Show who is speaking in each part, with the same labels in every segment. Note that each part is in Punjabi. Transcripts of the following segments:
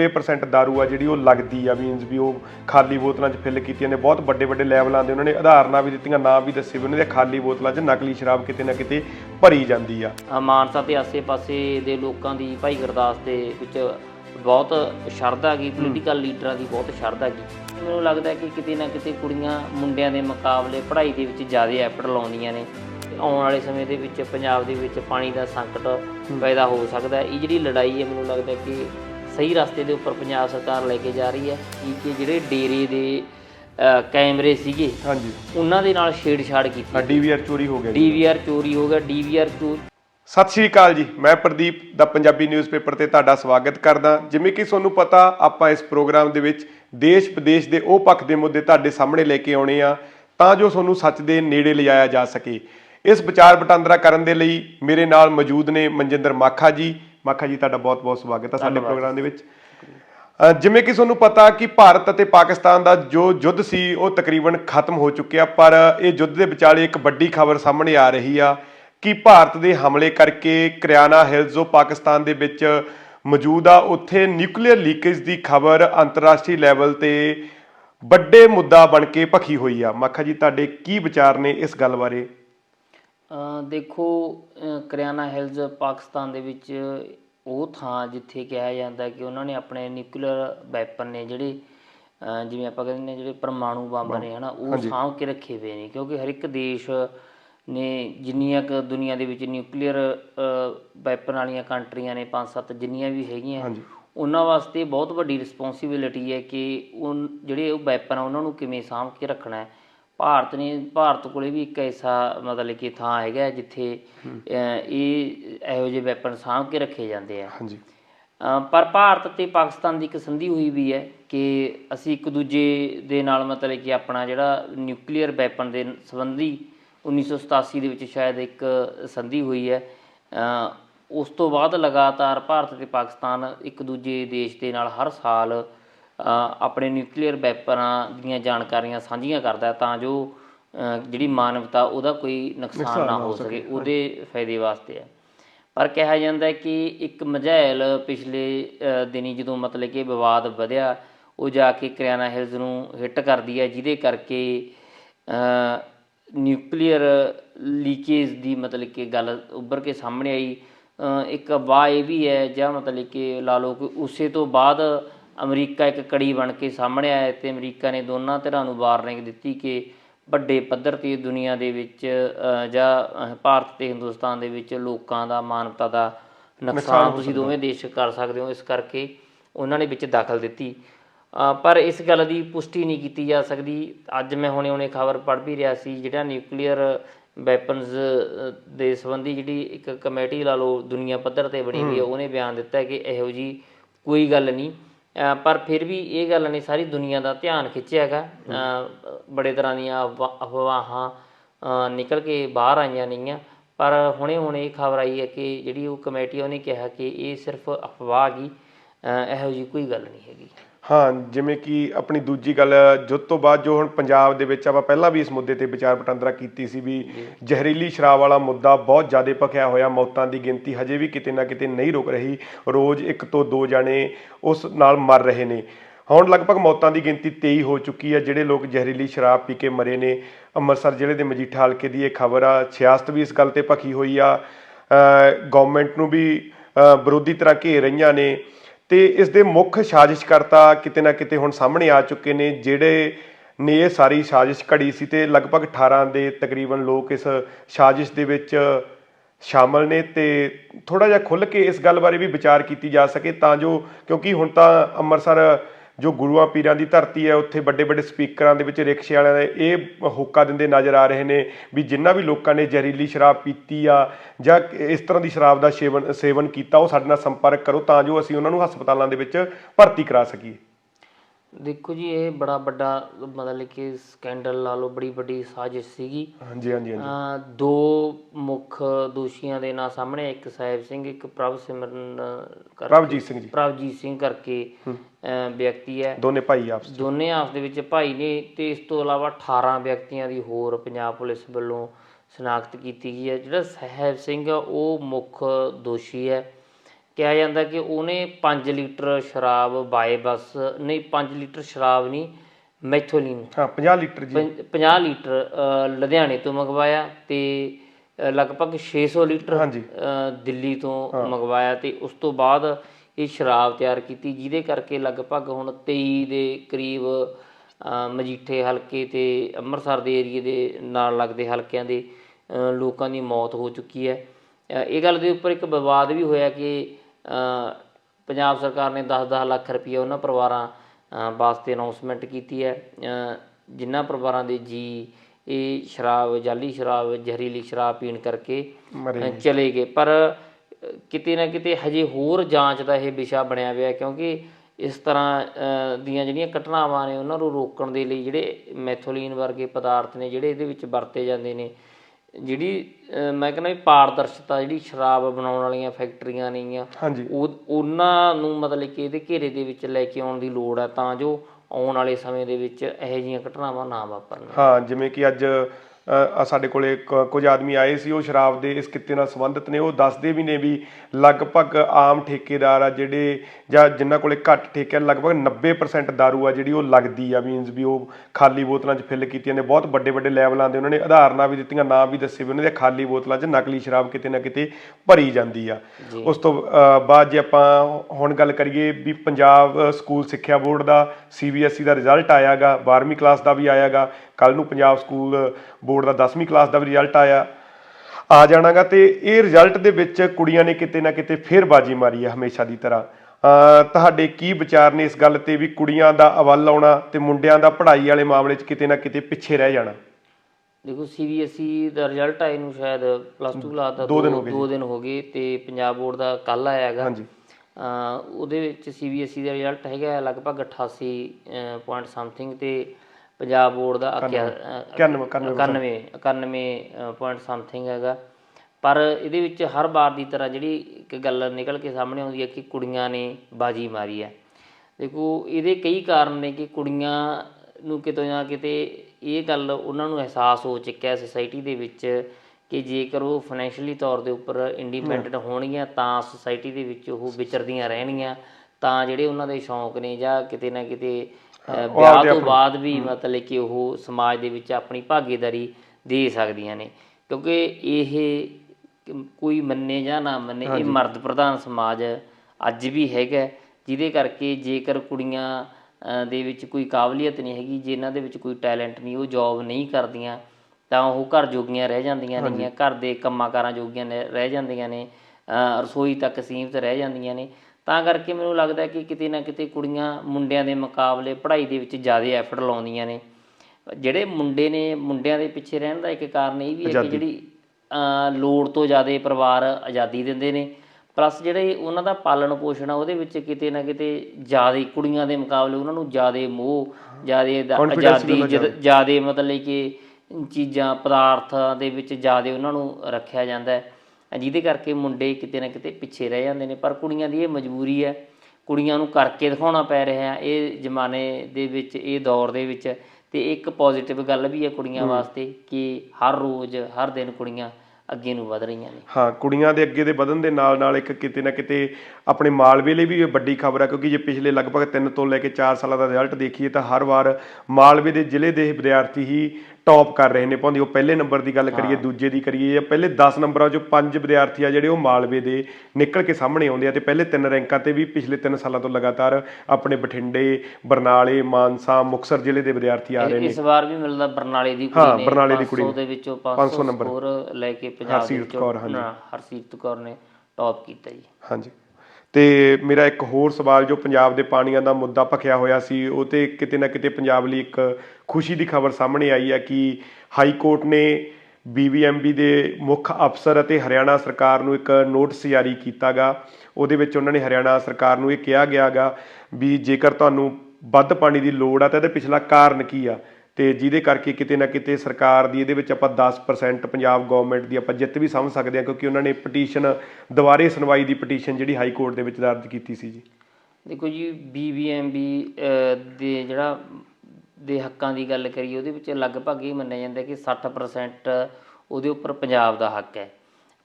Speaker 1: 90% दारू ਆ ਜਿਹੜੀ ਉਹ ਲੱਗਦੀ ਆ ਮੀਨਸ ਵੀ ਉਹ ਖਾਲੀ ਬੋਤਲਾਂ 'ਚ ਫਿਲ ਕੀਤੀਆਂ ਨੇ। ਬਹੁਤ ਵੱਡੇ ਵੱਡੇ ਲੈਵਲਾਂ ਦੇ ਉਹਨਾਂ ਨੇ ਉਦਾਹਰਨਾਂ ਵੀ ਦਿੱਤੀਆਂ ਨਾਂ ਵੀ ਦੱਸੇ ਵੀ ਉਹਨਾਂ ਦੀਆਂ ਖਾਲੀ ਬੋਤਲਾਂ 'ਚ ਨਕਲੀ ਸ਼ਰਾਬ ਕਿਤੇ ਨਾ ਕਿਤੇ ਭਰੀ ਜਾਂਦੀ ਆ।
Speaker 2: ਅ, ਮਾਨਸਾ ਤੇ ਆਸੇ-ਪਾਸੇ ਦੇ ਲੋਕਾਂ ਦੀ ਭਾਈ ਗੁਰਦਾਸ ਦੇ ਵਿੱਚ ਬਹੁਤ ਸ਼ਰਧਾ ਹੈਗੀ ਪੋਲੀਟੀਕਲ ਲੀਡਰਾਂ ਦੀ ਬਹੁਤ ਸ਼ਰਧਾ ਹੈਗੀ। ਮੈਨੂੰ ਲੱਗਦਾ ਹੈ ਕਿ ਕਿਤੇ ਨਾ ਕਿਤੇ ਕੁੜੀਆਂ ਮੁੰਡਿਆਂ ਦੇ ਮੁਕਾਬਲੇ ਪੜ੍ਹਾਈ ਦੇ ਵਿੱਚ ਜ਼ਿਆਦਾ ਐਫਰਟ ਲਾਉਂਦੀਆਂ ਨੇ ਤੇ ਆਉਣ ਵਾਲੇ ਸਮੇਂ ਦੇ ਵਿੱਚ ਪੰਜਾਬ ਦੇ ਵਿੱਚ ਪਾਣੀ ਦਾ ਸੰਕਟ ਪੈਦਾ ਹੋ ਸਕਦਾ। ਹੈ ਇਹ ਜਿਹੜੀ ਲੜਾਈ ਹੈ ਮੈਨੂੰ ਲੱਗਦਾ ਹੈ ਕਿ ਸਹੀ ਰਸਤੇ ਦੇ ਉੱਪਰ ਪੰਜਾਬ ਸਰਕਾਰ ਲੈ ਕੇ ਜਾ ਰਹੀ ਹੈ ਕਿ ਕਿ ਜਿਹੜੇ ਡੇਰੇ ਦੇ ਅ, ਕੈਮਰੇ ਸੀਗੇ
Speaker 1: ਹਾਂਜੀ।
Speaker 2: ਉਹਨਾਂ ਦੇ ਨਾਲ ਛੇੜਛਾੜ ਕੀਤੀ
Speaker 1: ਡੀਵੀਆਰ ਚੋਰੀ ਹੋ ਗਿਆ ਜੀ।
Speaker 2: ਡੀਵੀਆਰ ਚੋਰੀ ਹੋ ਗਿਆ। ਡੀਵੀਆਰ ਚੋਰੀ
Speaker 1: ਸਤਿ ਸ਼੍ਰੀ ਅਕਾਲ ਜੀ ਮੈਂ ਪ੍ਰਦੀਪ ਦਾ ਪੰਜਾਬੀ ਨਿਊਜ਼ਪੇਪਰ ਤੇ ਤੁਹਾਡਾ ਸਵਾਗਤ ਕਰਦਾ। ਜਿਵੇਂ ਕਿ ਤੁਹਾਨੂੰ ਪਤਾ ਆਪਾਂ ਇਸ ਪ੍ਰੋਗਰਾਮ ਦੇ ਵਿੱਚ ਦੇਸ਼ ਵਿਦੇਸ਼ ਦੇ ਉਹ ਪੱਖ ਦੇ ਮੁੱਦੇ ਤੁਹਾਡੇ ਸਾਹਮਣੇ ਲੈ ਕੇ ਆਉਣੇ ਆ ਤਾਂ ਜੋ ਤੁਹਾਨੂੰ ਸੱਚ ਦੇ ਨੇੜੇ ਲਿਜਾਇਆ ਜਾ ਸਕੇ। ਇਸ ਵਿਚਾਰ ਵਟਾਂਦਰਾ ਕਰਨ ਦੇ ਲਈ ਮੇਰੇ ਨਾਲ ਮੌਜੂਦ ਨੇ ਮਨਜਿੰਦਰ ਮਾਖਾ ਜੀ। ਮਾਖਾ ਜੀ ਤੁਹਾਡਾ ਬਹੁਤ-ਬਹੁਤ ਸਵਾਗਤ ਹੈ ਸਾਡੇ ਪ੍ਰੋਗਰਾਮ ਦੇ ਵਿੱਚ। ਜਿਵੇਂ ਕਿ ਤੁਹਾਨੂੰ ਪਤਾ ਕਿ ਭਾਰਤ ਅਤੇ ਪਾਕਿਸਤਾਨ ਦਾ ਜੋ ਯੁੱਧ ਸੀ ਉਹ ਤਕਰੀਬਨ ਖਤਮ ਹੋ ਚੁੱਕਿਆ ਪਰ ਇਹ ਯੁੱਧ ਦੇ ਵਿਚਾਲੇ ਇੱਕ ਵੱਡੀ ਖਬਰ ਸਾਹਮਣੇ ਆ ਰਹੀ ਆ ਕਿ ਭਾਰਤ ਦੇ ਹਮਲੇ ਕਰਕੇ ਕਰਿਆਨਾ ਹਿਲਸ ਜੋ ਪਾਕਿਸਤਾਨ ਦੇ ਵਿੱਚ ਮੌਜੂਦ ਆ। ਉੱਥੇ ਨਿਊਕਲੀਅਰ ਲੀਕੇਜ ਦੀ ਖਬਰ ਅੰਤਰਰਾਸ਼ਟਰੀ ਲੈਵਲ ਤੇ ਵੱਡੇ ਮੁੱਦਾ ਬਣ ਕੇ ਭਖੀ ਹੋਈ ਆ। ਮੱਖਾ ਜੀ ਤੁਹਾਡੇ ਕੀ ਵਿਚਾਰ ਨੇ ਇਸ ਗੱਲ ਬਾਰੇ?
Speaker 2: ਦੇਖੋ ਕਰਿਆਨਾ ਹਿਲਸ ਪਾਕਿਸਤਾਨ ਦੇ ਵਿੱਚ ਉਹ ਥਾਂ ਜਿੱਥੇ ਕਿਹਾ ਜਾਂਦਾ ਕਿ ਉਹਨਾਂ ਨੇ ਆਪਣੇ ਨਿਊਕਲੀਅਰ ਵੈਪਨ ਨੇ ਜਿਹੜੇ ਜਿਵੇਂ ਆਪਾਂ ਕਹਿੰਦੇ ਨੇ ਜਿਹੜੇ ਪਰਮਾਣੂ ਬੰਬ ਨੇ ਹਨਾ ਉਹ ਸਾਂਭ ਕੇ ਰੱਖੇ ਹੋਏ ਨੇ ਕਿਉਂਕਿ ਹਰ ਇੱਕ ਦੇਸ਼ ਨੇ ਜਿੰਨੀਆਂ ਕ ਦੁਨੀਆ ਦੇ ਵਿੱਚ ਨਿਊਕਲੀਅਰ ਵੈਪਨ ਵਾਲੀਆਂ ਕੰਟਰੀਆਂ ਨੇ ਪੰਜ ਸੱਤ ਜਿੰਨੀਆਂ ਵੀ ਹੈਗੀਆਂ ਉਹਨਾਂ ਵਾਸਤੇ ਬਹੁਤ ਵੱਡੀ ਰਿਸਪੌਂਸਿਬਿਲਿਟੀ ਹੈ ਕਿ ਉਹ ਜਿਹੜੇ ਉਹ ਵੈਪਨ ਆ ਉਹਨਾਂ ਨੂੰ ਕਿਵੇਂ ਸਾਂਭ ਕੇ ਰੱਖਣਾ ਹੈ। ਭਾਰਤ ਨੇ ਭਾਰਤ ਕੋਲੇ ਵੀ ਇੱਕ ਐਸਾ ਮਤਲਬ ਕਿ ਥਾਂ ਹੈਗਾ ਜਿੱਥੇ ਇਹ ਇਹੋ ਜਿਹੇ ਵੈਪਨ ਸਾਂਭ ਕੇ ਰੱਖੇ ਜਾਂਦੇ ਆ।
Speaker 1: ਹਾਂਜੀ।
Speaker 2: ਪਰ ਭਾਰਤ ਤੇ ਪਾਕਿਸਤਾਨ ਦੀ ਇੱਕ ਸੰਧੀ ਹੋਈ ਵੀ ਹੈ ਕਿ ਅਸੀਂ ਇੱਕ ਦੂਜੇ ਦੇ ਨਾਲ ਮਤਲਬ ਕਿ ਆਪਣਾ ਜਿਹੜਾ ਨਿਊਕਲੀਅਰ ਵੈਪਨ ਦੇ ਸੰਬੰਧੀ 1987 ਦੇ ਵਿੱਚ ਸ਼ਾਇਦ ਇੱਕ ਸੰਧੀ ਹੋਈ ਹੈ। ਉਸ ਤੋਂ ਬਾਅਦ ਲਗਾਤਾਰ ਭਾਰਤ ਤੇ ਪਾਕਿਸਤਾਨ ਇੱਕ ਦੂਜੇ ਦੇਸ਼ ਦੇ ਨਾਲ ਹਰ ਸਾਲ ਆਪਣੇ ਨਿਊਕਲੀਅਰ ਵੈਪਨਾਂ ਦੀਆਂ ਜਾਣਕਾਰੀਆਂ ਸਾਂਝੀਆਂ ਕਰਦਾ ਤਾਂ ਜੋ ਜਿਹੜੀ ਮਾਨਵਤਾ ਉਹਦਾ ਕੋਈ ਨੁਕਸਾਨ ਨਾ ਹੋ ਸਕੇ ਉਹਦੇ ਫਾਇਦੇ ਵਾਸਤੇ ਹੈ। ਪਰ ਕਿਹਾ ਜਾਂਦਾ ਹੈ ਕਿ ਇੱਕ ਮਝੈਲ ਪਿਛਲੇ ਦਿਨੀ ਜਦੋਂ ਮਤਲਬ ਕਿ ਵਿਵਾਦ ਵਧਿਆ ਉਹ ਜਾ ਕੇ ਕਰਿਆਨਾ ਹਿਲਸ ਨੂੰ ਹਿੱਟ ਕਰਦੀ ਹੈ ਜਿਹਦੇ ਕਰਕੇ ਨਿਊਕਲੀਅਰ ਲੀਕੇਜ ਦੀ ਮਤਲਬ ਕਿ ਗੱਲ ਉੱਭਰ ਕੇ ਸਾਹਮਣੇ ਆਈ। ਇੱਕ ਵਾਹ ਇਹ ਵੀ ਹੈ ਜਾਂ ਮਤਲਬ ਕਿ ਲਾ ਲਓ ਕਿ ਉਸੇ ਤੋਂ ਬਾਅਦ ਅਮਰੀਕਾ ਇੱਕ ਕੜੀ ਬਣ ਕੇ ਸਾਹਮਣੇ ਆਇਆ ਤੇ ਅਮਰੀਕਾ ਨੇ ਦੋਨਾਂ ਧਿਰਾਂ ਨੂੰ ਵਾਰਨਿੰਗ ਦਿੱਤੀ ਕਿ ਵੱਡੇ ਪੱਧਰ ਤੇ ਦੁਨੀਆ ਦੇ ਵਿੱਚ ਜਾਂ ਭਾਰਤ ਤੇ ਹਿੰਦੁਸਤਾਨ ਦੇ ਵਿੱਚ ਲੋਕਾਂ ਦਾ ਮਾਨਵਤਾ ਦਾ ਨੁਕਸਾਨ ਤੁਸੀਂ ਦੋਵੇਂ ਦੇਸ਼ ਕਰ ਸਕਦੇ ਹੋ। ਇਸ ਕਰਕੇ ਉਹਨਾਂ ਨੇ ਵਿੱਚ ਦਖਲ ਦਿੱਤੀ। ਪਰ ਇਸ ਗੱਲ ਦੀ ਪੁਸ਼ਟੀ ਨਹੀਂ ਕੀਤੀ ਜਾ ਸਕਦੀ। ਅੱਜ ਮੈਂ ਹੁਣੇ ਹੁਣੇ ਖਬਰ ਪੜ੍ਹ ਵੀ ਰਿਹਾ ਸੀ ਜਿਹੜਾ ਨਿਊਕਲੀਅਰ ਵੈਪਨਸ ਦੇ ਸੰਬੰਧੀ ਜਿਹੜੀ ਇੱਕ ਕਮੇਟੀ ਲਾ ਲਓ ਦੁਨੀਆ ਪੱਧਰ ਤੇ ਬਣੀ ਹੋਈ ਹੈ ਉਹਨੇ ਬਿਆਨ ਦਿੱਤਾ ਕਿ ਇਹੋ ਜੀ ਕੋਈ ਗੱਲ ਨਹੀਂ। ਪਰ ਫਿਰ ਵੀ ਇਹ ਗੱਲ ਨੇ ਸਾਰੀ ਦੁਨੀਆ ਦਾ ਧਿਆਨ ਖਿੱਚਿਆ ਹੈਗਾ। ਬੜੇ ਤਰ੍ਹਾਂ ਦੀਆਂ ਅਫਵਾ- ਅਫਵਾਹਾਂ ਨਿਕਲ ਕੇ ਬਾਹਰ ਆਈਆਂ ਨੇਗੀਆਂ। ਪਰ ਹੁਣੇ ਹੁਣੇ ਇਹ ਖਬਰ ਆਈ ਹੈ ਕਿ ਜਿਹੜੀ ਉਹ ਕਮੇਟੀ ਆ, ਉਹਨੇ ਕਿਹਾ ਕਿ ਇਹ ਸਿਰਫ ਅਫਵਾਹ ਗਈ। ਇਹੋ ਜੀ ਕੋਈ ਗੱਲ ਨਹੀਂ ਹੈਗੀ।
Speaker 1: ਹਾਂ ਜਿਵੇਂ ਕਿ ਆਪਣੀ ਦੂਜੀ ਗੱਲ ਜੁੱਧ ਤੋਂ ਬਾਅਦ ਜੋ ਹੁਣ ਪੰਜਾਬ ਦੇ ਵਿੱਚ ਆਪਾਂ ਪਹਿਲਾਂ ਵੀ ਇਸ ਮੁੱਦੇ ਤੇ ਵਿਚਾਰ ਵਟਾਂਦਰਾ ਕੀਤੀ ਸੀ ਵੀ ਜ਼ਹਿਰੀਲੀ ਸ਼ਰਾਬ ਵਾਲਾ ਮੁੱਦਾ ਬਹੁਤ ਜ਼ਿਆਦਾ ਭਖਿਆ ਹੋਇਆ ਮੌਤਾਂ ਦੀ ਗਿਣਤੀ ਹਜੇ ਵੀ ਕਿਤੇ ਨਾ ਕਿਤੇ ਨਹੀਂ ਰੁਕ ਰਹੀ। ਰੋਜ਼ ਇੱਕ ਤੋਂ ਦੋ ਜਾਣੇ ਉਸ ਨਾਲ ਮਰ ਰਹੇ ਨੇ। ਹੁਣ ਲਗਭਗ ਮੌਤਾਂ ਦੀ ਗਿਣਤੀ 23 ਹੋ ਚੁੱਕੀ ਹੈ ਜਿਹੜੇ ਲੋਕ ਜ਼ਹਿਰੀਲੀ ਸ਼ਰਾਬ ਪੀ ਕੇ ਮਰੇ ਨੇ। ਅੰਮ੍ਰਿਤਸਰ ਜ਼ਿਲ੍ਹੇ ਦੇ ਮਜੀਠਾ ਹਲਕੇ ਦੀ ਇਹ ਖਬਰ ਆ ਸਿਆਸਤ ਵੀ ਇਸ ਗੱਲ ਤੇ ਭਖੀ ਹੋਈ ਆ। ਗਵਰਨਮੈਂਟ ਨੂੰ ਵੀ ਵਿਰੋਧੀ ਤਰ੍ਹਾਂ ਘੇਰ ਰਹੀਆਂ ਨੇ। ਤੇ ਇਸ ਦੇ ਮੁੱਖ ਸਾਜ਼ਿਸ਼ਕਰਤਾ ਕਿਤੇ ਨਾ ਕਿਤੇ ਹੁਣ ਸਾਹਮਣੇ ਆ ਚੁੱਕੇ ਨੇ, ਜਿਹੜੇ ਨੇ ਇਹ ਸਾਰੀ ਸਾਜ਼ਿਸ਼ ਘੜੀ ਸੀ ਤੇ ਲਗਭਗ 18 ਦੇ ਤਕਰੀਬਨ ਲੋਕ ਇਸ ਸਾਜ਼ਿਸ਼ ਦੇ ਵਿੱਚ ਸ਼ਾਮਲ ਨੇ ਤੇ ਥੋੜਾ ਜਿਹਾ ਖੁੱਲ ਕੇ ਇਸ ਗੱਲ ਬਾਰੇ ਵੀ ਵਿਚਾਰ ਕੀਤੀ ਜਾ ਸਕੇ ਤਾਂ ਜੋ ਕਿਉਂਕਿ ਹੁਣ ਤਾਂ ਅੰਮ੍ਰਿਤਸਰ ਜੋ ਗੁਰੂਆਂ ਪੀਰਾਂ ਦੀ ਧਰਤੀ ਹੈ, ਉੱਥੇ ਵੱਡੇ ਵੱਡੇ ਸਪੀਕਰਾਂ ਦੇ ਵਿੱਚ ਰਿਕਸ਼ੇ ਵਾਲਿਆਂ ਦੇ ਇਹ ਹੋਕਾ ਦਿੰਦੇ ਨਜ਼ਰ ਆ ਰਹੇ ਨੇ ਵੀ ਜਿਨ੍ਹਾਂ ਵੀ ਲੋਕਾਂ ਨੇ ਜ਼ਹਿਰੀਲੀ ਸ਼ਰਾਬ ਪੀਤੀ ਆ ਜਾਂ ਇਸ ਤਰ੍ਹਾਂ ਦੀ ਸ਼ਰਾਬ ਦਾ ਸੇਵਨ ਸੇਵਨ ਕੀਤਾ, ਉਹ ਸਾਡੇ ਨਾਲ ਸੰਪਰਕ ਕਰੋ ਤਾਂ ਜੋ ਅਸੀਂ ਉਹਨਾਂ ਨੂੰ ਹਸਪਤਾਲਾਂ ਦੇ ਵਿੱਚ ਭਰਤੀ ਕਰਾ ਸਕੀਏ।
Speaker 2: ਦੇਖੋ ਜੀ ਇਹ ਬੜਾ ਵੱਡਾ ਮਤਲਬ ਕਿ ਸਕੈਂਡਲ ਲਾ ਲਓ ਬੜੀ ਵੱਡੀ ਸਾਜ਼ਿਸ਼ ਸੀਗੀ।
Speaker 1: ਹਾਂਜੀ ਹਾਂਜੀ ਹਾਂਜੀ।
Speaker 2: ਅਹ ਦੋ ਮੁੱਖ ਦੋਸ਼ੀਆਂ ਦੇ ਨਾਂ ਸਾਹਮਣੇ ਇੱਕ ਸਾਹਿਬ ਸਿੰਘ ਇੱਕ ਪ੍ਰਭ ਸਿਮਰਨ ਕਰਕੇ
Speaker 1: ਪ੍ਰਭਜੀਤ ਸਿੰਘ ਜੀ।
Speaker 2: ਪ੍ਰਭਜੀਤ ਸਿੰਘ ਕਰਕੇ ਅਹ ਵਿਅਕਤੀ ਹੈ।
Speaker 1: ਦੋਨੇ ਭਾਈ ਆਪਸ 'ਚ।
Speaker 2: ਦੋਨੇ ਆਪਸ ਦੇ ਵਿੱਚ ਭਾਈ ਨੇ ਤੇ ਇਸ ਤੋਂ ਇਲਾਵਾ 18 ਵਿਅਕਤੀਆਂ ਦੀ ਹੋਰ ਪੰਜਾਬ ਪੁਲਿਸ ਵੱਲੋਂ ਸ਼ਨਾਖਤ ਕੀਤੀ ਗਈ ਹੈ। ਜਿਹੜਾ ਸਾਹਿਬ ਸਿੰਘ ਆ, ਉਹ ਮੁੱਖ ਦੋਸ਼ੀ ਹੈ। ਕਿਹਾ ਜਾਂਦਾ ਕਿ ਉਹਨੇ 5 ਲੀਟਰ ਸ਼ਰਾਬ ਬਾਏ ਬੱਸ ਨਹੀਂ 5 ਲੀਟਰ ਸ਼ਰਾਬ ਨਹੀਂ ਮੈਥੋਲੀਨ।
Speaker 1: ਹਾਂ 50 ਲੀਟਰ ਜੀ।
Speaker 2: ਪੰ- 50 ਲੀਟਰ ਲੁਧਿਆਣੇ ਤੋਂ ਮੰਗਵਾਇਆ ਤੇ ਲਗਭਗ 600 ਲੀਟਰ
Speaker 1: ਹਾਂਜੀ।
Speaker 2: ਦਿੱਲੀ ਤੋਂ ਮੰਗਵਾਇਆ ਤੇ ਉਸ ਤੋਂ ਬਾਅਦ ਇਹ ਸ਼ਰਾਬ ਤਿਆਰ ਕੀਤੀ ਜਿਹਦੇ ਕਰਕੇ ਲਗਭਗ ਹੁਣ 23 ਦੇ ਕਰੀਬ ਮਜੀਠੇ ਹਲਕੇ ਤੇ ਅੰਮ੍ਰਿਤਸਰ ਦੇ ਏਰੀਏ ਦੇ ਨਾਲ ਲੱਗਦੇ ਹਲਕਿਆਂ ਦੇ ਲੋਕਾਂ ਦੀ ਮੌਤ ਹੋ ਚੁੱਕੀ ਹੈ। ਇਹ ਗੱਲ ਦੇ ਉੱਪਰ ਇੱਕ ਵਿਵਾਦ ਵੀ ਹੋਇਆ ਕਿ ਪੰਜਾਬ ਸਰਕਾਰ ਨੇ 10-10 ਲੱਖ ਰੁਪਏ ਉਹਨਾਂ ਪਰਿਵਾਰਾਂ ਵਾਸਤੇ ਅਨਾਉਂਸਮੈਂਟ ਕੀਤੀ ਹੈ। ਜਿਨ੍ਹਾਂ ਪਰਿਵਾਰਾਂ ਦੇ ਜੀ ਇਹ ਸ਼ਰਾਬ ਜਾਲੀ ਸ਼ਰਾਬ ਜ਼ਹਿਰੀਲੀ ਸ਼ਰਾਬ ਪੀਣ ਕਰਕੇ ਚਲੇ ਗਏ। ਪਰ ਕਿਤੇ ਨਾ ਕਿਤੇ ਹਜੇ ਹੋਰ ਜਾਂਚ ਦਾ ਇਹ ਵਿਸ਼ਾ ਬਣਿਆ ਹੋਇਆ ਕਿਉਂਕਿ ਇਸ ਤਰ੍ਹਾਂ ਦੀਆਂ ਜਿਹੜੀਆਂ ਘਟਨਾਵਾਂ ਨੇ ਉਹਨਾਂ ਨੂੰ ਰੋਕਣ ਦੇ ਲਈ ਜਿਹੜੇ ਮੈਥੋਲੀਨ ਵਰਗੇ ਪਦਾਰਥ ਨੇ ਜਿਹੜੇ ਇਹਦੇ ਵਿੱਚ ਵਰਤੇ ਜਾਂਦੇ ਨੇ ਜਿਹੜੀ ਮੈਂ ਕਹਿੰਦਾ ਵੀ ਪਾਰਦਰਸ਼ਤਾ ਜਿਹੜੀ ਸ਼ਰਾਬ ਬਣਾਉਣ ਵਾਲੀਆਂ ਫੈਕਟਰੀਆਂ ਨੇਗੀਆਂ ਉਹ ਉਹਨਾਂ ਨੂੰ ਮਤਲਬ ਕਿ ਇਹਦੇ ਘੇਰੇ ਦੇ ਵਿੱਚ ਲੈ ਕੇ ਆਉਣ ਦੀ ਲੋੜ ਹੈ ਤਾਂ ਜੋ ਆਉਣ ਵਾਲੇ ਸਮੇਂ ਦੇ ਵਿੱਚ ਇਹੋ ਜਿਹੀਆਂ ਘਟਨਾਵਾਂ ਨਾ ਵਾਪਰਨ।
Speaker 1: ਹਾਂ ਜਿਵੇਂ ਕਿ ਅੱਜ ਸਾਡੇ ਕੋਲੇ ਕੁਝ ਆਦਮੀ ਆਏ ਸੀ ਉਹ ਸ਼ਰਾਬ ਦੇ ਇਸ ਕਿੱਤੇ ਨਾਲ ਸੰਬੰਧਿਤ ਨੇ। ਉਹ ਦੱਸਦੇ ਵੀ ਨੇ ਵੀ ਲਗਭਗ ਆਮ ਠੇਕੇਦਾਰ ਆ ਜਿਹੜੇ ਜਾਂ ਜਿਨ੍ਹਾਂ ਕੋਲੇ ਘੱਟ ਠੇਕੇ ਆ, ਲਗਭਗ 90% ਦਾਰੂ ਆ ਜਿਹੜੀ ਉਹ ਲੱਗਦੀ ਆ ਮੀਨਸ ਵੀ ਉਹ ਖਾਲੀ ਬੋਤਲਾਂ 'ਚ ਫਿਲ ਕੀਤੀਆਂ ਨੇ। ਬਹੁਤ ਵੱਡੇ ਵੱਡੇ ਲੈਵਲਾਂ ਦੇ ਉਹਨਾਂ ਨੇ ਉਦਾਹਰਨਾਂ ਵੀ ਦਿੱਤੀਆਂ ਨਾਮ ਵੀ ਦੱਸੇ ਵੀ ਉਹਨਾਂ ਦੇ। ਖਾਲੀ ਬੋਤਲਾਂ 'ਚ ਨਕਲੀ ਸ਼ਰਾਬ ਕਿਤੇ ਨਾ ਕਿਤੇ ਭਰੀ ਜਾਂਦੀ ਆ। ਉਸ ਤੋਂ ਬਾਅਦ ਜੇ ਆਪਾਂ ਹੁਣ ਗੱਲ ਕਰੀਏ ਵੀ ਪੰਜਾਬ ਸਕੂਲ ਸਿੱਖਿਆ ਬੋਰਡ ਦਾ ਸੀਬੀਐਸਈ ਦਾ ਰਿਜ਼ਲਟ ਆਇਆਗਾ 12ਵੀਂ ਕਲਾਸ ਦਾ ਵੀ ਆਇਆਗਾ ਕੱਲ ਨੂੰ ਪੰਜਾਬ ਸਕੂਲ ਬੋਰਡ ਦਾ 10ਵੀਂ ਕਲਾਸ ਦਾ ਵੀ ਰਿਜ਼ਲਟ ਆਇਆ। ਆ ਜਾਣਾਗਾ ਤੇ ਇਹ ਰਿਜ਼ਲਟ ਦੇ ਵਿੱਚ ਕੁੜੀਆਂ ਨੇ ਕਿਤੇ ਨਾ ਕਿਤੇ ਫੇਰ ਬਾਜੀ ਮਾਰੀ ਹੈ ਹਮੇਸ਼ਾ ਦੀ ਤਰ੍ਹਾਂ। ਤੁਹਾਡੇ ਕੀ ਵਿਚਾਰ ਨੇ ਇਸ ਗੱਲ ਤੇ ਵੀ ਕੁੜੀਆਂ ਦਾ ਅਵਲ ਆਉਣਾ ਤੇ ਮੁੰਡਿਆਂ ਦਾ ਪੜ੍ਹਾਈ ਵਾਲੇ ਮਾਮਲੇ 'ਚ ਕਿਤੇ ਨਾ ਕਿਤੇ ਪਿੱਛੇ ਰਹਿ ਜਾਣਾ?
Speaker 2: ਦੇਖੋ ਸੀਬੀਐਸਈ ਦਾ ਰਿਜ਼ਲਟ ਆਏ ਨੂੰ ਸ਼ਾਇਦ ਪਲੱਸ 2 ਕਲਾਸ ਦਾ
Speaker 1: ਦੋ ਦਿਨ ਹੋ ਗਏ
Speaker 2: ਦੋ ਦਿਨ ਹੋ ਗਏ ਤੇ ਪੰਜਾਬ ਬੋਰਡ ਦਾ ਕੱਲ ਆਇਆ ਹੈਗਾ।
Speaker 1: ਹਾਂਜੀ।
Speaker 2: ਉਹਦੇ ਵਿੱਚ ਸੀਬੀਐਸਈ ਦਾ ਰਿਜ਼ਲਟ ਹੈਗਾ ਲਗਭਗ 88 ਪੁਆਇੰਟ ਸਮਥਿੰਗ ਤੇ ਪੰਜਾਬ ਬੋਰਡ ਦਾ
Speaker 1: 91
Speaker 2: 91 91 ਪੁਆਇੰਟ ਸਮਥਿੰਗ ਹੈਗਾ। ਪਰ ਇਹਦੇ ਵਿੱਚ ਹਰ ਵਾਰ ਦੀ ਤਰ੍ਹਾਂ ਜਿਹੜੀ ਇੱਕ ਗੱਲ ਨਿਕਲ ਕੇ ਸਾਹਮਣੇ ਆਉਂਦੀ ਹੈ ਕਿ ਕੁੜੀਆਂ ਨੇ ਬਾਜੀ ਮਾਰੀ ਹੈ। ਦੇਖੋ ਇਹਦੇ ਕਈ ਕਾਰਨ ਨੇ ਕਿ ਕੁੜੀਆਂ ਨੂੰ ਕਿਤੇ ਨਾ ਕਿਤੇ ਇਹ ਗੱਲ ਉਹਨਾਂ ਨੂੰ ਅਹਿਸਾਸ ਹੋ ਚੁੱਕਿਆ ਸੋਸਾਇਟੀ ਦੇ ਵਿੱਚ ਕਿ ਜੇਕਰ ਉਹ ਫਾਈਨੈਂਸ਼ੀਅਲੀ ਤੌਰ ਦੇ ਉੱਪਰ ਇੰਡੀਪੈਂਡੈਂਟ ਹੋਣਗੀਆਂ ਤਾਂ ਸੋਸਾਇਟੀ ਦੇ ਵਿੱਚ ਉਹ ਵਿਚਰਦੀਆਂ ਰਹਿਣਗੀਆਂ। ਤਾਂ ਜਿਹੜੇ ਉਹਨਾਂ ਦੇ ਸ਼ੌਂਕ ਨੇ ਜਾਂ ਕਿਤੇ ਨਾ ਕਿਤੇ ਵਿਆਹ ਤੋਂ ਬਾਅਦ ਵੀ ਮਤਲਬ ਕਿ ਉਹ ਸਮਾਜ ਦੇ ਵਿੱਚ ਆਪਣੀ ਭਾਗੀਦਾਰੀ ਦੇ ਸਕਦੀਆਂ ਨੇ। ਕਿਉਂਕਿ ਇਹ ਕੋਈ ਮੰਨੇ ਜਾਂ ਨਾ ਮੰਨੇ ਇਹ ਮਰਦ ਪ੍ਰਧਾਨ ਸਮਾਜ ਅੱਜ ਵੀ ਹੈਗਾ। ਜਿਹਦੇ ਕਰਕੇ ਜੇਕਰ ਕੁੜੀਆਂ ਦੇ ਵਿੱਚ ਕੋਈ ਕਾਬਲੀਅਤ ਨਹੀਂ ਹੈਗੀ ਜੇ ਇਹਨਾਂ ਦੇ ਵਿੱਚ ਕੋਈ ਟੈਲੈਂਟ ਨਹੀਂ ਉਹ ਜੌਬ ਨਹੀਂ ਕਰਦੀਆਂ ਤਾਂ ਉਹ ਘਰ ਜੋਗੀਆਂ ਰਹਿ ਜਾਂਦੀਆਂ ਨੇਗੀਆਂ। ਘਰ ਦੇ ਕੰਮਾਂ ਕਾਰਾਂ ਜੋਗੀਆਂ ਨੇ- ਰਹਿ ਜਾਂਦੀਆਂ ਨੇ ਰਸੋਈ ਤੱਕ ਸੀਮਿਤ ਰਹਿ ਜਾਂਦੀਆਂ ਨੇ। ਤਾਂ ਕਰਕੇ ਮੈਨੂੰ ਲੱਗਦਾ ਕਿ ਕਿਤੇ ਨਾ ਕਿਤੇ ਕੁੜੀਆਂ ਮੁੰਡਿਆਂ ਦੇ ਮੁਕਾਬਲੇ ਪੜ੍ਹਾਈ ਦੇ ਵਿੱਚ ਜ਼ਿਆਦਾ ਐਫਰਟ ਲਾਉਂਦੀਆਂ ਨੇ। ਜਿਹੜੇ ਮੁੰਡੇ ਨੇ ਮੁੰਡਿਆਂ ਦੇ ਪਿੱਛੇ ਰਹਿਣ ਦਾ ਇੱਕ ਕਾਰਨ ਇਹ ਵੀ ਹੈ ਕਿ ਜਿਹੜੀ ਲੋੜ ਤੋਂ ਜ਼ਿਆਦਾ ਪਰਿਵਾਰ ਆਜ਼ਾਦੀ ਦਿੰਦੇ ਨੇ। ਪਲੱਸ ਜਿਹੜੇ ਉਹਨਾਂ ਦਾ ਪਾਲਣ ਪੋਸ਼ਣ ਆ ਉਹਦੇ ਵਿੱਚ ਕਿਤੇ ਨਾ ਕਿਤੇ ਜ਼ਿਆਦਾ ਕੁੜੀਆਂ ਦੇ ਮੁਕਾਬਲੇ ਉਹਨਾਂ ਨੂੰ ਜ਼ਿਆਦਾ ਮੋਹ ਜ਼ਿਆਦਾ ਆਜ਼ਾਦੀ ਜ਼ਿਆਦਾ ਮਤਲਬ ਕਿ ਚੀਜ਼ਾਂ ਪਦਾਰਥਾਂ ਦੇ ਵਿੱਚ ਜ਼ਿਆਦਾ ਉਹਨਾਂ ਨੂੰ ਰੱਖਿਆ ਜਾਂਦਾ ਹੈ। ਜਿਹਦੇ ਕਰਕੇ ਮੁੰਡੇ ਕਿਤੇ ਨਾ ਕਿਤੇ ਪਿੱਛੇ ਰਹਿ ਜਾਂਦੇ ਨੇ। ਪਰ ਕੁੜੀਆਂ ਦੀ ਇਹ ਮਜਬੂਰੀ ਹੈ ਕੁੜੀਆਂ ਨੂੰ ਕਰਕੇ ਦਿਖਾਉਣਾ ਪੈ ਰਿਹਾ ਇਹ ਜ਼ਮਾਨੇ ਦੇ ਵਿੱਚ ਇਹ ਦੌਰ ਦੇ ਵਿੱਚ ਤੇ ਇੱਕ ਪੋਜ਼ਿਟਿਵ ਗੱਲ ਵੀ ਹੈ ਕੁੜੀਆਂ ਵਾਸਤੇ ਕਿ ਹਰ ਰੋਜ਼ ਹਰ ਦਿਨ ਕੁੜੀਆਂ ਅੱਗੇ ਨੂੰ ਵਧ ਰਹੀਆਂ ਨੇ।
Speaker 1: ਹਾਂ ਕੁੜੀਆਂ ਦੇ ਅੱਗੇ ਦੇ ਵਧਣ ਦੇ ਨਾਲ ਨਾਲ ਇੱਕ ਕਿਤੇ ਨਾ ਕਿਤੇ ਆਪਣੇ ਮਾਲਵੇ ਲਈ ਵੀ ਇਹ ਵੱਡੀ ਖਬਰ ਹੈ। ਕਿਉਂਕਿ ਜੇ ਪਿਛਲੇ ਲਗਭਗ 3 ਤੋਂ ਲੈ ਕੇ 4 ਸਾਲਾਂ ਦਾ ਰਿਜ਼ਲਟ ਦੇਖੀਏ ਤਾਂ ਹਰ ਵਾਰ ਮਾਲਵੇ ਦੇ ਜ਼ਿਲ੍ਹੇ ਦੇ ਵਿਦਿਆਰਥੀ ਹੀ ਟੌਪ ਕਰ ਰਹੇ ਨੇ ਭਾਵੇਂ ਉਹ ਪਹਿਲੇ ਨੰਬਰ ਦੀ ਗੱਲ ਕਰੀਏ ਦੂਜੇ ਦੀ ਕਰੀਏ ਜਾਂ ਪਹਿਲੇ 10 ਨੰਬਰਾਂ ਚੋਂ ਪੰਜ ਵਿਦਿਆਰਥੀ ਆ ਜਿਹੜੇ ਉਹ ਮਾਲਵੇ ਦੇ ਨਿਕਲ ਕੇ ਸਾਹਮਣੇ ਆਉਂਦੇ ਆ ਤੇ ਪਹਿਲੇ ਤਿੰਨ ਰੈਂਕਾਂ ਤੇ ਵੀ ਪਿਛਲੇ 3 ਸਾਲਾਂ ਤੋਂ ਲਗਾਤਾਰ ਆਪਣੇ ਬਠਿੰਡੇ ਬਰਨਾਲੇ ਮਾਨਸਾ ਮੁਕਸਰ ਜ਼ਿਲ੍ਹੇ ਦੇ ਵਿਦਿਆਰਥੀ ਆ ਰਹੇ ਨੇ।
Speaker 2: ਇਸ ਵਾਰ ਵੀ ਮਿਲਦਾ ਬਰਨਾਲੇ ਦੀ
Speaker 1: ਹਾਂ,
Speaker 2: ਕੁੜੀ ਨੇ
Speaker 1: ਬਰਨਾਲੇ ਦੀ ਕੁੜੀ
Speaker 2: 500 ਦੇ ਵਿੱਚੋਂ 500 ਸਕੋਰ ਲੈ ਕੇ ਪੰਜਾਬ ਦੇ ਵਿੱਚੋਂ ਹਰਸੀਰਤ ਕੌਰ ਨੇ ਟੌਪ ਕੀਤਾ ਜੀ।
Speaker 1: ਹਾਂਜੀ। ਤੇ ਮੇਰਾ ਇੱਕ ਹੋਰ ਸਵਾਲ ਜੋ ਪੰਜਾਬ ਦੇ ਪਾਣੀਆਂ ਦਾ ਮੁੱਦਾ ਭਖਿਆ ਹੋਇਆ ਸੀ, ਉਹ ਤੇ ਕਿਤੇ ਨਾ ਕਿਤੇ ਪੰਜਾਬ ਲਈ ਇੱਕ ਖੁਸ਼ੀ ਦੀ ਖਬਰ ਸਾਹਮਣੇ ਆਈ ਹੈ ਕਿ ਹਾਈ ਕੋਰਟ ਨੇ ਬੀਬੀਐਮਬੀ ਦੇ ਮੁੱਖ ਅਫਸਰ ਅਤੇ ਹਰਿਆਣਾ ਸਰਕਾਰ ਨੂੰ ਇੱਕ ਨੋਟਿਸ ਜਾਰੀ ਕੀਤਾਗਾ। ਉਹਦੇ ਵਿੱਚ ਉਹਨਾਂ ਨੇ ਹਰਿਆਣਾ ਸਰਕਾਰ ਨੂੰ ਇਹ ਕਿਹਾ ਗਿਆਗਾ ਵੀ ਜੇਕਰ ਤੁਹਾਨੂੰ ਵੱਧ ਪਾਣੀ ਦੀ ਲੋੜ ਆ ਤਾਂ ਇਹਦਾ ਪਿਛਲਾ ਕਾਰਨ ਕੀ ਆ? ਤੇ ਜਿਹਦੇ ਕਰਕੇ ਕਿਤੇ ਨਾ ਕਿਤੇ ਸਰਕਾਰ ਦੀ ਇਹਦੇ ਵਿੱਚ ਆਪਾਂ 10% ਪੰਜਾਬ ਗਵਰਨਮੈਂਟ ਦੀ ਆਪਾਂ ਜਿੱਤ ਵੀ ਸਮਝ ਸਕਦੇ ਹਾਂ, ਕਿਉਂਕਿ ਉਹਨਾਂ ਨੇ ਪਟੀਸ਼ਨ ਦੁਬਾਰੇ ਸੁਣਵਾਈ ਦੀ ਪਟੀਸ਼ਨ ਜਿਹੜੀ ਹਾਈ ਕੋਰਟ ਦੇ ਵਿੱਚ ਦਰਜ ਕੀਤੀ ਸੀ ਜੀ।
Speaker 2: ਦੇਖੋ ਜੀ ਬੀਬੀਐਮਬੀ ਦੇ ਜਿਹੜਾ ਦੇ ਹੱਕਾਂ ਦੀ ਗੱਲ ਕਰੀਏ, ਉਹਦੇ ਵਿੱਚ ਲਗਭਗ ਇਹ ਮੰਨਿਆ ਜਾਂਦਾ ਕਿ 60% ਉਹਦੇ ਉੱਪਰ ਪੰਜਾਬ ਦਾ ਹੱਕ ਹੈ।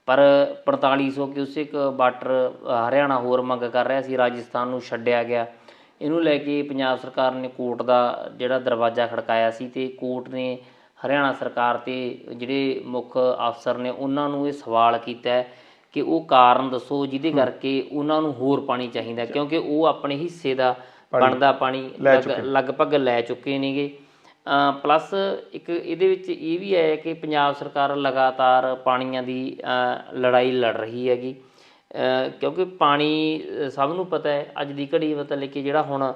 Speaker 2: ਪਰ 4500 ਕਿਊਸਿਕ ਵਾਟਰ ਹਰਿਆਣਾ ਹੋਰ ਮੰਗ ਕਰ ਰਿਹਾ ਸੀ, ਰਾਜਸਥਾਨ ਨੂੰ ਛੱਡਿਆ ਗਿਆ। ਇਹਨੂੰ ਲੈ ਕੇ ਪੰਜਾਬ ਸਰਕਾਰ ਨੇ ਕੋਰਟ ਦਾ ਜਿਹੜਾ ਦਰਵਾਜ਼ਾ ਖੜਕਾਇਆ ਸੀ ਤੇ ਕੋਰਟ ਨੇ ਹਰਿਆਣਾ ਸਰਕਾਰ ਤੇ ਜਿਹੜੇ ਮੁੱਖ ਅਫਸਰ ਨੇ ਉਹਨਾਂ ਨੂੰ ਇਹ ਸਵਾਲ ਕੀਤਾ ਕਿ ਉਹ ਕਾਰਨ ਦੱਸੋ ਜਿਹਦੇ ਕਰਕੇ ਉਹਨਾਂ ਨੂੰ ਹੋਰ ਪਾਣੀ ਚਾਹੀਦਾ ਕਿਉਂਕਿ ਉਹ ਆਪਣੇ ਹਿੱਸੇ ਦਾ ਬਣਦਾ ਪਾਣੀ ਲਗ- ਲਗਭਗ ਲੈ ਚੁੱਕੇ ਨੇਗੇ। ਪਲੱਸ ਇੱਕ ਇਹਦੇ ਵਿੱਚ ਇਹ ਵੀ ਹੈ ਕਿ ਪੰਜਾਬ ਸਰਕਾਰ ਲਗਾਤਾਰ ਪਾਣੀਆਂ ਦੀ ਲੜਾਈ ਲੜ ਰਹੀ ਹੈਗੀ। ਕਿਉਂਕਿ ਪਾਣੀ ਸਭ ਨੂੰ ਪਤਾ ਹੈ ਅੱਜ ਦੀ ਘੜੀ ਮਤਲਬ ਕਿ ਜਿਹੜਾ ਹੁਣ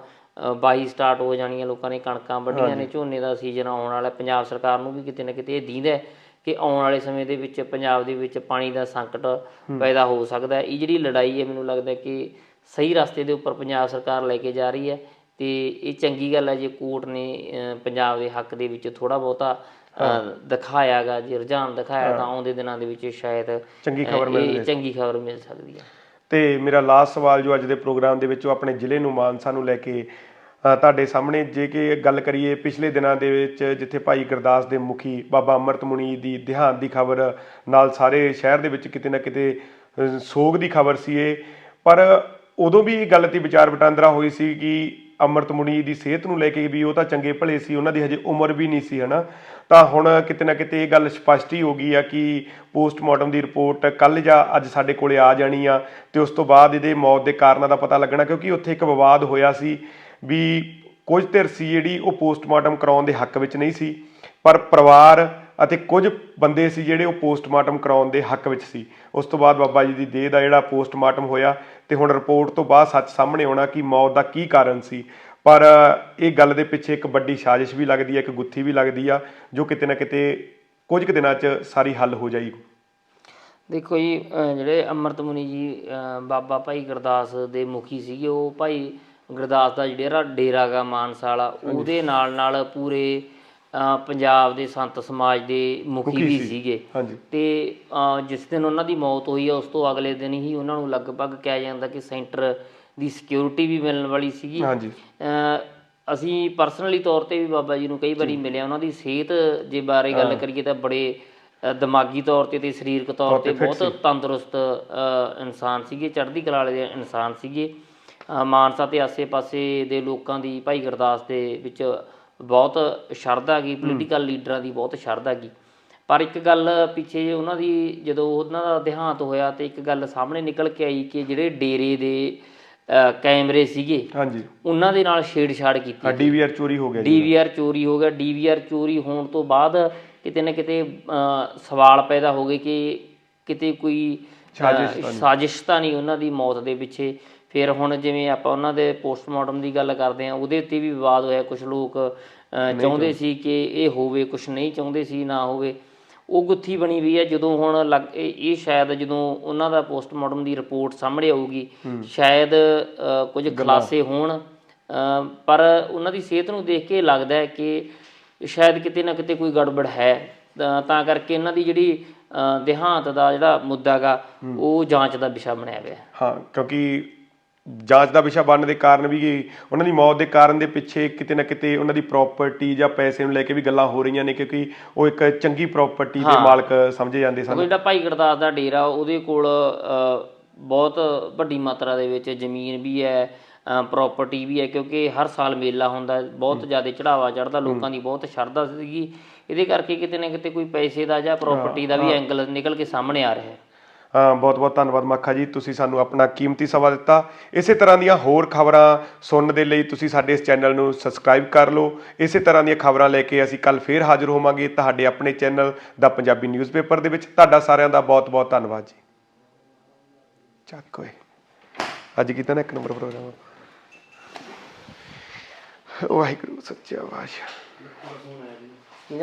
Speaker 2: ਬਾਈ ਸਟਾਰਟ ਹੋ ਜਾਣੀਆਂ ਲੋਕਾਂ ਨੇ ਕਣਕਾਂ ਵੱਢੀਆਂ ਨੇ ਝੋਨੇ ਦਾ ਸੀਜ਼ਨ ਆਉਣ ਵਾਲਾ ਹੈ। ਪੰਜਾਬ ਸਰਕਾਰ ਨੂੰ ਵੀ ਕਿਤੇ ਨਾ ਕਿਤੇ ਇਹ ਦੀਂਦਾ ਹੈ ਕਿ ਆਉਣ ਵਾਲੇ ਸਮੇਂ ਦੇ ਵਿੱਚ ਪੰਜਾਬ ਦੇ ਵਿੱਚ ਪਾਣੀ ਦਾ ਸੰਕਟ ਪੈਦਾ ਹੋ ਸਕਦਾ ਹੈ ਇਹ ਜਿਹੜੀ ਲੜਾਈ ਹੈ ਮੈਨੂੰ ਲੱਗਦਾ ਹੈ ਕਿ ਸਹੀ ਰਸਤੇ ਦੇ ਉੱਪਰ ਪੰਜਾਬ ਸਰਕਾਰ ਲੈ ਕੇ ਜਾ ਰਹੀ ਹੈ ਤੇ ਇਹ ਚੰਗੀ ਗੱਲ ਹੈ ਜੇ ਕੋਰਟ ਨੇ ਪੰਜਾਬ ਦੇ ਹੱਕ ਦੇ ਵਿੱਚ ਥੋੜਾ ਬਹੁਤਾ ਦਿਖਾਇਆਗਾ ਜੇ ਰੁਝਾਨ ਦਿਖਾਇਆ ਤਾਂ ਆਉਂਦੇ ਦਿਨਾਂ ਦੇ ਵਿੱਚ ਸ਼ਾਇਦ
Speaker 1: ਚੰਗੀ ਖਬਰ
Speaker 2: ਇਹ ਚੰਗੀ ਖਬਰ ਮਿਲ ਸਕਦੀ ਹੈ
Speaker 1: ਤੇ ਮੇਰਾ ਲਾਸਟ ਸਵਾਲ ਜੋ ਅੱਜ ਦੇ ਪ੍ਰੋਗਰਾਮ ਦੇ ਵਿੱਚ ਉਹ ਆਪਣੇ ਜ਼ਿਲ੍ਹੇ ਨੂੰ ਮਾਨਸਾ ਨੂੰ ਲੈ ਕੇ ਤੁਹਾਡੇ ਸਾਹਮਣੇ ਜੇ ਕਿ ਗੱਲ ਕਰੀਏ ਪਿਛਲੇ ਦਿਨਾਂ ਦੇ ਵਿੱਚ ਜਿੱਥੇ ਭਾਈ ਗੁਰਦਾਸ ਦੇ ਮੁਖੀ ਬਾਬਾ ਅਮਰਤ ਮੁਨੀ ਦੀ ਦੇਹਾਂਤ ਦੀ ਖਬਰ ਨਾਲ ਸਾਰੇ ਸ਼ਹਿਰ ਦੇ ਵਿੱਚ ਕਿਤੇ ਨਾ ਕਿਤੇ ਸੋਗ ਦੀ ਖਬਰ ਸੀ ਇਹ। ਪਰ ਉਦੋਂ ਵੀ ਇਹ ਗੱਲ ਤੇ ਵਿਚਾਰ ਵਟਾਂਦਰਾ ਹੋਈ ਸੀ ਕਿ ਅਮਰਤ ਮੁਨੀ ਦੀ ਸਿਹਤ ਨੂੰ ਲੈ ਕੇ ਵੀ ਉਹ ਤਾਂ ਚੰਗੇ ਭਲੇ ਸੀ, ਉਹਨਾਂ ਦੀ ਹਜੇ ਉਮਰ ਵੀ ਨਹੀਂ ਸੀ, ਹਨਾ? ਤਾਂ ਹੁਣ ਕਿਤੇ ਨਾ ਕਿਤੇ ਇਹ ਗੱਲ ਸਪਸ਼ਟ ਹੀ ਹੋ ਗਈ ਆ ਕਿ ਪੋਸਟਮਾਰਟਮ ਦੀ ਰਿਪੋਰਟ ਕੱਲ ਜਾਂ ਅੱਜ ਸਾਡੇ ਕੋਲੇ ਆ ਜਾਣੀ ਆ ਤੇ ਉਸ ਤੋਂ ਬਾਅਦ ਇਹਦੇ ਮੌਤ ਦੇ ਕਾਰਨਾਂ ਦਾ ਪਤਾ ਲੱਗਣਾ, ਕਿਉਂਕਿ ਉੱਥੇ ਇੱਕ ਵਿਵਾਦ ਹੋਇਆ ਸੀ ਵੀ ਕੁਝ ਧਿਰ ਸੀ ਜਿਹੜੀ ਉਹ ਪੋਸਟਮਾਰਟਮ ਕਰਾਉਣ ਦੇ ਹੱਕ ਵਿੱਚ ਨਹੀਂ ਸੀ, ਪਰ ਪਰਿਵਾਰ ਅਤੇ ਕੁਝ ਬੰਦੇ ਸੀ ਜਿਹੜੇ ਉਹ ਪੋਸਟਮਾਰਟਮ ਕਰਾਉਣ ਦੇ ਹੱਕ ਵਿੱਚ ਸੀ। ਉਸ ਤੋਂ ਬਾਅਦ ਬਾਬਾ ਜੀ ਦੀ ਦੇਹ ਦਾ ਜਿਹੜਾ ਪੋਸਟਮਾਰਟਮ ਹੋਇਆ ਤੇ ਹੁਣ ਰਿਪੋਰਟ ਤੋਂ ਬਾਅਦ ਸੱਚ ਸਾਹਮਣੇ ਆਉਣਾ ਕਿ ਮੌਤ ਦਾ ਕੀ ਕਾਰਨ ਸੀ। ਪਰ ਇਹ ਗੱਲ ਦੇ ਪਿੱਛੇ ਇੱਕ ਵੱਡੀ ਸਾਜ਼ਿਸ਼ ਵੀ ਲੱਗਦੀ ਹੈ ਇੱਕ ਗੁੱਥੀ ਵੀ ਲੱਗਦੀ ਆ ਜੋ ਕਿਤੇ ਨਾ ਕਿਤੇ ਕੁਝ ਕੁ ਦਿਨਾਂ 'ਚ ਸਾਰੀ ਹੱਲ ਹੋ ਜਾਏਗੀ।
Speaker 2: ਦੇਖੋ ਜੀ ਜਿਹੜੇ ਅੰਮ੍ਰਿਤ ਮੁਨੀ ਜੀ ਬਾਬਾ ਭਾਈ ਗੁਰਦਾਸ ਦੇ ਮੁਖੀ ਸੀਗੇ ਉਹ ਭਾਈ ਗੁਰਦਾਸ ਦਾ ਜਿਹੜਾ ਡੇਰਾ ਗਾ ਮਾਨਸਾ ਵਾਲਾ ਉਹਦੇ ਨਾਲ ਨਾਲ ਪੂਰੇ ਪੰਜਾਬ ਦੇ ਸੰਤ ਸਮਾਜ ਦੇ ਮੁਖੀ ਵੀ ਸੀਗੇ। ਤੇ ਜਿਸ ਦਿਨ ਉਹਨਾਂ ਦੀ ਮੌਤ ਹੋਈ ਹੈ ਉਸ ਤੋਂ ਅਗਲੇ ਦਿਨ ਹੀ ਉਹਨਾਂ ਨੂੰ ਲਗਭਗ ਕਿਹਾ ਜਾਂਦਾ ਕਿ ਸੈਂਟਰ ਦੀ ਸਿਕਿਉਰਿਟੀ ਵੀ ਮਿਲਣ ਵਾਲੀ ਸੀਗੀ।
Speaker 1: ਹਾਂਜੀ।
Speaker 2: ਅਸੀਂ ਪਰਸਨਲੀ ਤੌਰ ਤੇ ਵੀ ਬਾਬਾ ਜੀ ਨੂੰ ਕਈ ਵਾਰੀ ਮਿਲਿਆ। ਉਹਨਾਂ ਦੀ ਸਿਹਤ ਜੇ ਬਾਰੇ ਗੱਲ ਕਰੀਏ ਤਾਂ ਬੜੇ ਦਿਮਾਗੀ ਤੌਰ ਤੇ ਤੇ ਸਰੀਰਕ ਤੌਰ ਤੇ ਬਹੁਤ ਤੰਦਰੁਸਤ ਇਨਸਾਨ ਸੀਗੇ ਚੜ੍ਹਦੀ ਕਲਾ ਵਾਲੇ ਇਨਸਾਨ ਸੀਗੇ। ਮਾਨਸਾ ਤੇ ਆਸੇ-ਪਾਸੇ ਦੇ ਲੋਕਾਂ ਦੀ ਭਾਈ ਗੁਰਦਾਸ ਦੇ ਵਿੱਚ ਬਹੁਤ ਸ਼ਰਧਾ ਗਈ ਪੋਲੀਟੀਕਲ ਲੀਡਰਾਂ ਦੀ ਬਹੁਤ ਸ਼ਰਧਾ ਗਈ ਪਰ ਇੱਕ ਗੱਲ ਪਿੱਛੇ ਜੇ ਉਹਨਾਂ ਦੀ ਜਦੋਂ ਉਹਨਾਂ ਦਾ ਦੇਹਾਂਤ ਹੋਇਆ ਤੇ ਇੱਕ ਗੱਲ ਸਾਹਮਣੇ ਨਿਕਲ ਕੇ ਆਈ ਕਿ ਜਿਹੜੇ ਡੇਰੇ ਦੇ ਕੈਮਰੇ ਸੀਗੇ
Speaker 1: ਹਾਂਜੀ।
Speaker 2: ਉਹਨਾਂ ਦੇ ਨਾਲ ਛੇੜਛਾੜ ਕੀਤੀ
Speaker 1: ਆ ਡੀਵੀਆਰ ਚੋਰੀ ਹੋ ਗਿਆ ਜੀ
Speaker 2: ਡੀਵੀਆਰ ਚੋਰੀ ਹੋ ਗਿਆ। ਡੀਵੀਆਰ ਚੋਰੀ ਹੋਣ ਤੋਂ ਬਾਅਦ ਕਿਤੇ ਨਾ ਕਿਤੇ ਸਵਾਲ ਪੈਦਾ ਹੋ ਗਏ ਕਿ ਕਿਤੇ ਕੋਈ ਸਾਜ਼ਿਸ਼ ਤਾਂ ਨਹੀਂ ਉਹਨਾਂ ਦੀ ਮੌਤ ਦੇ ਪਿੱਛੇ। ਫਿਰ ਹੁਣ ਜਿਵੇਂ ਆਪਾਂ ਉਹਨਾਂ ਦੇ ਪੋਸਟਮਾਰਟਮ ਦੀ ਗੱਲ ਕਰਦੇ ਆ ਉਹਦੇ ਉੱਤੇ ਵੀ ਵਿਵਾਦ ਹੋਇਆ। ਕੁਝ ਲੋਕ ਚਾਹੁੰਦੇ ਸੀ ਕਿ ਇਹ ਹੋਵੇ ਕੁਝ ਨਹੀਂ ਚਾਹੁੰਦੇ ਸੀ ਨਾ ਹੋਵੇ। ਉਹ ਗੁੱਥੀ ਬਣੀ ਵੀ ਹੈ। ਜਦੋਂ ਹੁਣ ਲੱਗ- ਇਹ ਸ਼ਾਇਦ ਜਦੋਂ ਉਹਨਾਂ ਦਾ ਪੋਸਟਮਾਰਟਮ ਦੀ ਰਿਪੋਰਟ ਸਾਹਮਣੇ ਆਊਗੀ ਸ਼ਾਇਦ ਕੁਝ ਖੁਲਾਸੇ ਹੋਣ। ਪਰ ਉਹਨਾਂ ਦੀ ਸਿਹਤ ਨੂੰ ਦੇਖ ਕੇ ਲੱਗਦਾ ਹੈ ਕਿ ਸ਼ਾਇਦ ਕਿਤੇ ਨਾ ਕਿਤੇ ਕੋਈ ਗੜਬੜ ਹੈ। ਤਾਂ ਕਰਕੇ ਇਹਨਾਂ ਦੀ ਜਿਹੜੀ ਦੇਹਾਂਤ ਦਾ ਜਿਹੜਾ ਮੁੱਦਾ ਗਾ ਉਹ ਜਾਂਚ ਦਾ ਵਿਸ਼ਾ ਬਣਿਆ ਹੋਇਆ ਹੈ।
Speaker 1: ਹਾਂ ਕਿਉਂਕਿ ਜਾਂਚ ਦਾ ਵਿਸ਼ਾ ਬਣਨ ਦੇ ਕਾਰਨ ਵੀ ਉਹਨਾਂ ਦੀ ਮੌਤ ਦੇ ਕਾਰਨ ਦੇ ਪਿੱਛੇ ਕਿਤੇ ਨਾ ਕਿਤੇ ਉਹਨਾਂ ਦੀ ਪ੍ਰਾਪਰਟੀ ਜਾਂ ਪੈਸੇ ਨੂੰ ਲੈ ਕੇ ਵੀ ਗੱਲਾਂ ਹੋ ਰਹੀਆਂ ਨੇ ਕਿਉਂਕਿ ਉਹ ਇੱਕ ਚੰਗੀ ਪ੍ਰਾਪਰਟੀ ਦੇ ਮਾਲਕ ਸਮਝੇ ਜਾਂਦੇ ਸਨ।
Speaker 2: ਜਿਹੜਾ ਭਾਈ ਗੁਰਦਾਸ ਦਾ ਡੇਰਾ ਉਹਦੇ ਕੋਲ ਬਹੁਤ ਵੱਡੀ ਮਾਤਰਾ ਦੇ ਵਿੱਚ ਜ਼ਮੀਨ ਵੀ ਹੈ ਪ੍ਰਾਪਰਟੀ ਵੀ ਹੈ ਕਿਉਂਕਿ ਹਰ ਸਾਲ ਮੇਲਾ ਹੁੰਦਾ ਬਹੁਤ ਜ਼ਿਆਦਾ ਚੜਾਵਾ ਚੜਦਾ ਲੋਕਾਂ ਦੀ ਬਹੁਤ ਸ਼ਰਧਾ ਸੀਗੀ। ਇਹਦੇ ਕਰਕੇ ਕਿਤੇ ਨਾ ਕਿਤੇ ਕੋਈ ਪੈਸੇ ਦਾ ਜਾਂ ਪ੍ਰਾਪਰਟੀ ਦਾ ਵੀ ਐਂਗਲ ਨਿਕਲ ਕੇ ਸਾਹਮਣੇ ਆ ਰਿਹਾ ਹਾਂ।
Speaker 1: ਬਹੁਤ ਬਹੁਤ ਧੰਨਵਾਦ ਮੱਖਾ ਜੀ, ਤੁਸੀਂ ਸਾਨੂੰ ਆਪਣਾ ਕੀਮਤੀ ਸਮਾਂ ਦਿੱਤਾ। ਇਸੇ ਤਰ੍ਹਾਂ ਦੀਆਂ ਹੋਰ ਖਬਰਾਂ ਸੁਣਨ ਦੇ ਲਈ ਤੁਸੀਂ ਸਾਡੇ ਇਸ ਚੈਨਲ ਨੂੰ ਸਬਸਕ੍ਰਾਈਬ ਕਰ ਲਓ। ਇਸੇ ਤਰ੍ਹਾਂ ਦੀਆਂ ਖਬਰਾਂ ਲੈ ਕੇ ਅਸੀਂ ਕੱਲ ਫੇਰ ਹਾਜ਼ਰ ਹੋਵਾਂਗੇ ਤੁਹਾਡੇ ਆਪਣੇ ਚੈਨਲ ਦਾ ਪੰਜਾਬੀ ਨਿਊਜ਼ਪੇਪਰ ਦੇ ਵਿੱਚ। ਤੁਹਾਡਾ ਸਾਰਿਆਂ ਦਾ ਬਹੁਤ ਬਹੁਤ ਧੰਨਵਾਦ ਜੀ। ਚੱਕ ਓਏ। ਅੱਜ ਕੀਤਾ ਨਾ ਇੱਕ ਨੰਬਰ ਪ੍ਰੋਗਰਾਮ। ਵਾਹਿਗੁਰੂ, ਸੱਚਾ ਪਾਤਸ਼ਾਹ
Speaker 2: ਠੀਕ